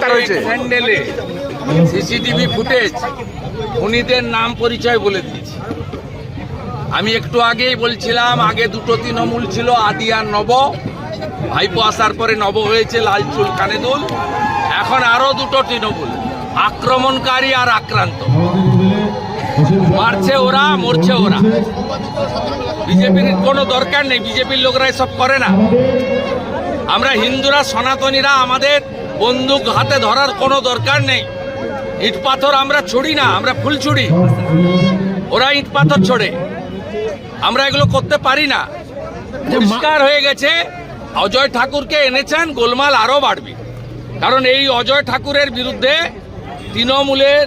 প্যান্ডেলে CCTV footage, খুনিদের নাম পরিচয় বলে দিয়েছি। আমি একটু আগেই বলছিলাম, আগে দুটো তৃণমূল ছিল, আদি আর নব। ভাইপো আসার পরে নব হয়েছে লাল চুল, কানে দুল। এখন আরও দুটো তৃণমূল, আক্রমণকারী আর আক্রান্ত। মারছে ওরা, মরছে ওরা। বিজেপির কোনো দরকার নেই, বিজেপির লোকরা এসব করে না। আমরা হিন্দুরা, সনাতনীরা, আমাদের বন্দুক হাতে ধরার কোনো দরকার নেই। ইট পাথর আমরা ছুড়ি না আমরা ফুল ছুড়ি। ওরা ইট পাথর ছোড়ে। আমরা এগুলো করতে পারি না। পরিষ্কার হয়ে গেছে অজয় ঠাকুরকে এনেছেন গোলমাল আরও বাড়বে। কারণ এই অজয় ঠাকুরের বিরুদ্ধে তৃণমূলের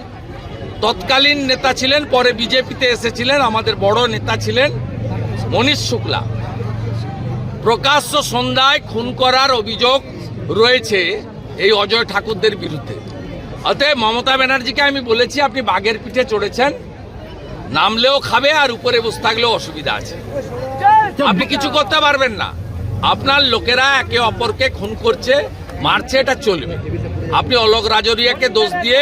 তৎকালীন নেতা ছিলেন পরে বিজেপিতে এসেছিলেন আমাদের বড় নেতা ছিলেন মনীষ শুক্লা। প্রকাশ্য সন্ধ্যায় খুন করার অভিযোগ রয়েছে। এই অজয় ঠাকুরদের বিরুদ্ধে। অতএব মমতা ব্যানার্জিকে আমি বলেছি আপনি বাঘের পিঠে চড়েছেন নামলেও খাবে আর উপরে বসে থাকলেও অসুবিধা আছে। আপনি কিছু করতে পারবেন না। আপনার লোকেরা একে অপরকে খুন করছে মারছে এটা চলবে। আপনি অলোক রাজরিয়াকে দোষ দিয়ে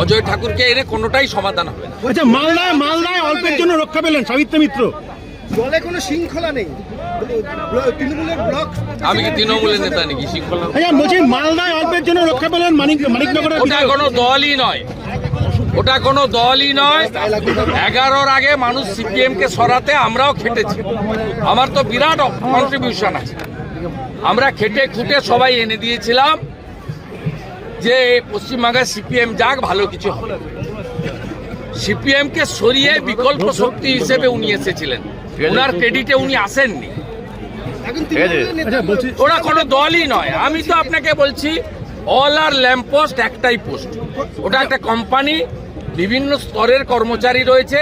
অজয় ঠাকুরকে এনে কোনোটাই সমাধান হবে না। আচ্ছা মালদায় মালদায় অল্পের জন্য রক্ষা পেলেন সাবিত্র মিত্র। দলে কোনো শৃঙ্খলা নেই। আমি কি তৃণমূলের নেতা নাকি? শৃঙ্খলা আচ্ছা বলছি মালদায় অল্পের জন্য রক্ষা পেলেন মানিক মানিকনগরের ওটা কোনো দলই নয়। ওটা কোনো দলই নয়। এগারোর আগে মানুষ সিপিএম কে সরাতে আমরাও খেটেছি। আমার তো বিরাট কন্ট্রিবিউশন আছে। আমরা খেটে খুঁটে সবাই এনে দিয়েছিলাম যে পশ্চিমবাংলায় সিপিএম যাক ভালো কিছু হবে। সিপিএম কে সরিয়ে বিকল্প শক্তি হিসেবে উনি এসেছিলেন। ওনার ক্রেডিটে উনি আসেননি। নেতা আচ্ছা বলছি ওরা কোনো দলই নয়। আমি তো আপনাকে বলছি অল আর ল্যাম্প পোস্ট একটাই পোস্ট ওটা একটা কোম্পানি বিভিন্ন স্তরের কর্মচারী রয়েছে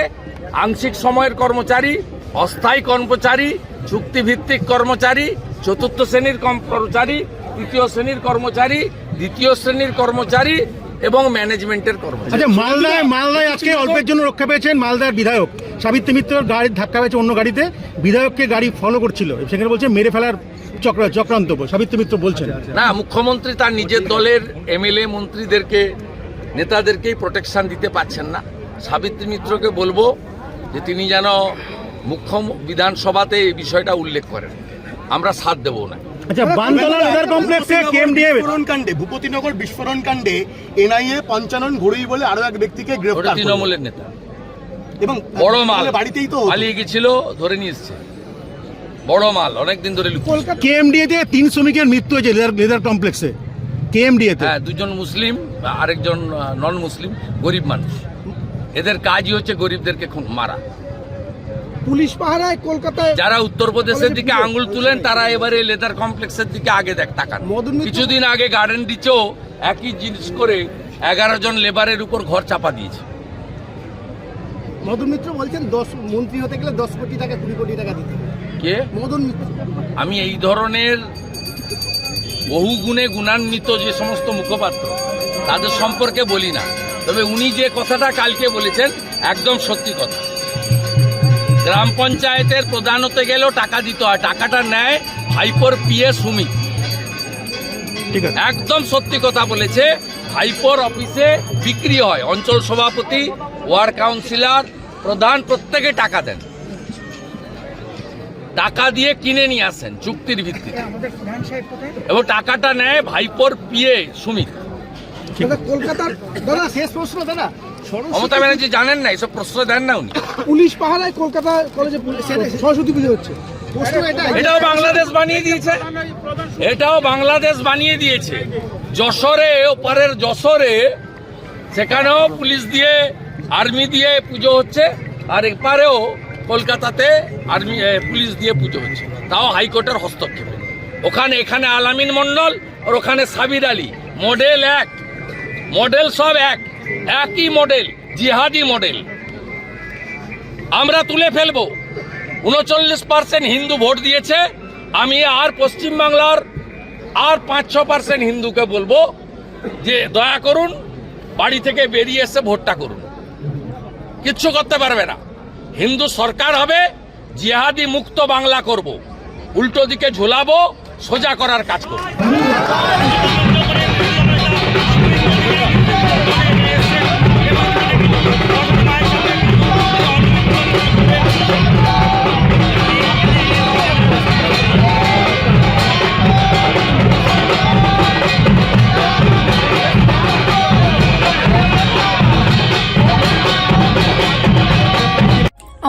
আংশিক সময়ের কর্মচারী অস্থায়ী কর্মচারী চুক্তিভিত্তিক কর্মচারী চতুর্থ শ্রেণির কর্মচারী তৃতীয় শ্রেণির কর্মচারী দ্বিতীয় শ্রেণির কর্মচারী এবং ম্যানেজমেন্টের কর্মচারী। আচ্ছা মালদায় মালদায় আজকে অল্পের জন্য রক্ষা পেয়েছেন মালদার বিধায়ক। সাবিত্রী মিত্র গাড়ির ধাক্কা পেয়েছে অন্য গাড়িতে। বিধায়ককে গাড়ি ফলো করছিল। সেখানে বলছে মেরে ফেলার চক্র চক্রান্ত সাবিত্রী মিত্র বলছেন। না মুখ্যমন্ত্রী তার নিজের দলের এমএলএ মন্ত্রীদেরকে নেতাদেরকেই প্রোটেকশন দিতে পারছেন না। সাবিত্রী মিত্রকে বলব যে তিনি যেন মুখ্য বিধানসভাতে এই বিষয়টা উল্লেখ করেন। আমরা সাথ দেবো না আচ্ছা বানতলা লেদার কমপ্লেক্সে কেএমডিএ বিস্ফোরণ কাণ্ডে ভূপতিনগর বিস্ফোরণ কাণ্ডে এনআইএ পঞ্চানন ঘড়ুই বলে আরও এক ব্যক্তিকে গ্রেফতার। তৃণমূলের নেতা। এবং বড় মাল। বাড়িতেই তো পালিয়ে গেছিল ধরে নিয়ে এসছে। বড় মাল অনেকদিন ধরে কেএমডিএ তে তিন শ্রমিকের মৃত্যু হয়েছে লেদার লেদার কমপ্লেক্সে কেএমডিএ তে। হ্যাঁ দুজন মুসলিম আরেকজন নন মুসলিম গরিব মানুষ। এদের কাজই হচ্ছে গরিবদেরকে খুন মারা। পুলিশ পাহারায় কলকাতায় যারা উত্তরপ্রদেশের দিকে আঙ্গুল তুলেন তারা এবারে লেদার কমপ্লেক্সের দিকে আগে দেখ তাকান। কিছুদিন আগে গার্ডেন ডিচেও একই জিনিস করে এগারো জন লেবারের উপর ঘর চাপা দিয়েছে। মদন মিত্র বলছেন দশ মন্ত্রী হতে গেলে দশ কোটি টাকা কুড়ি কোটি টাকা দিতে কে? মদন মিত্র আমি এই ধরনের বহু গুণে গুণান্বিত যে সমস্ত মুখপাত্র তাদের সম্পর্কে বলি না। তবে উনি যে কথাটা কালকে বলেছেন একদম সত্যি কথা। গ্রাম পঞ্চায়েতের প্রধান হতে গেলেও টাকা দিতে হয়। টাকাটা নেয় ভাইপোর পিএ সুমি। ঠিক আছে। একদম সত্যি কথা বলেছে ভাইপোর অফিসে বিক্রি হয়। অঞ্চল সভাপতি ওয়ার্ড কাউন্সিলর প্রধান প্রত্যেকে টাকা দেন। টাকা দিয়ে কিনে নিয়ে আসেন চুক্তির ভিত্তিতে। এবং টাকাটা নেয় ভাইপোর পিএ সুমিত কলকাতার দাদা শেষ প্রশ্ন দাদা। মমতা ব্যানার্জি জানেন না এসব প্রশ্রয় দেন না উনি। পুলিশ পাহারায় কলকাতা কলেজে সরস্বতী পুজো হচ্ছে। এটাও বাংলাদেশ বানিয়ে দিয়েছে। এটাও বাংলাদেশ বানিয়ে দিয়েছে। যশোরে ওপারের যশোরে সেখানেও পুলিশ দিয়ে আর্মি দিয়ে পুজো হচ্ছে আর এপারেও কলকাতাতে আর্মি পুলিশ দিয়ে পুজো হচ্ছে। তাও হাইকোর্টের হস্তক্ষেপে। ওখানে এখানে আলামিন মন্ডল আর ওখানে সাবির আলী। মডেল এক। মডেল সব এক। একই মডেল, জিহাদি মডেল। আমরা তুলে ফেলব। উনচল্লিশ পার্সেন্ট হিন্দু ভোট দিয়েছে। আমি আর পশ্চিমবাংলার আর পাঁচ ছ পার্সেন্ট হিন্দুকে বলব যে দয়া করুন, বাড়ি থেকে বেরিয়ে এসে ভোটটা করুন। কিচ্ছু করতে পারবে না। হিন্দু সরকার হবে, জিহাদি মুক্ত বাংলা করব। উল্টো দিকে ঝুলাবো, সোজা করার কাজ করব।